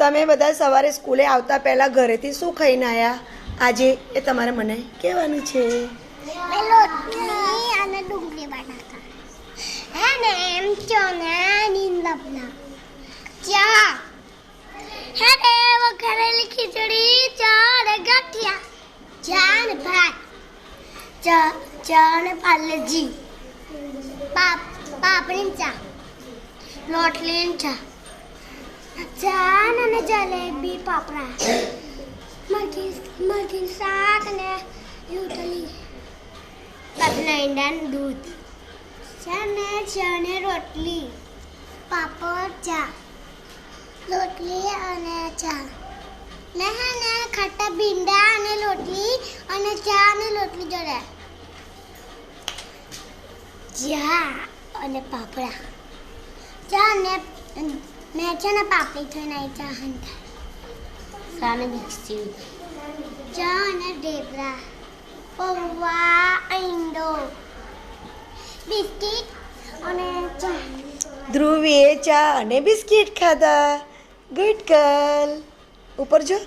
તમે બધા સવારે સ્કૂલે આવતા પહેલાં ઘરેથી શું ખાઈને આવ્યા આજે એ તમારે મને કહેવાનું છે. લોટલી અને હે ને, એમ ચણા નીંદપના ચા. હે ને વઘારેલી ખીચડી, ચા ગાંઠિયા. ચા ભાત. ચા ચા ને પાર્લેજી પાપ ચા. રોટલી ચા. ચા જલેબી પાપડા. મરઘી મરઘી શાક ને રોટલી બાપના ઈંડાનું દૂધ. ચને ચને રોટલી. પાપડ ચા. રોટલી અને ચા. ને હે ને ખાટા ભીંડા અને રોટલી અને ચા અને રોટલી જોડે. ચા અને પાપડા. ચા ને મેં છે ને પાપડી થઈને આવી ચા હંતા. સામે ને ચા અને ઢેબરા. પૌવા, ઈંડો, બિસ્કિટ અને ચા. ધ્રુવીએ ચા અને બિસ્કિટ ખાધા. Good girl. ઉપર જો.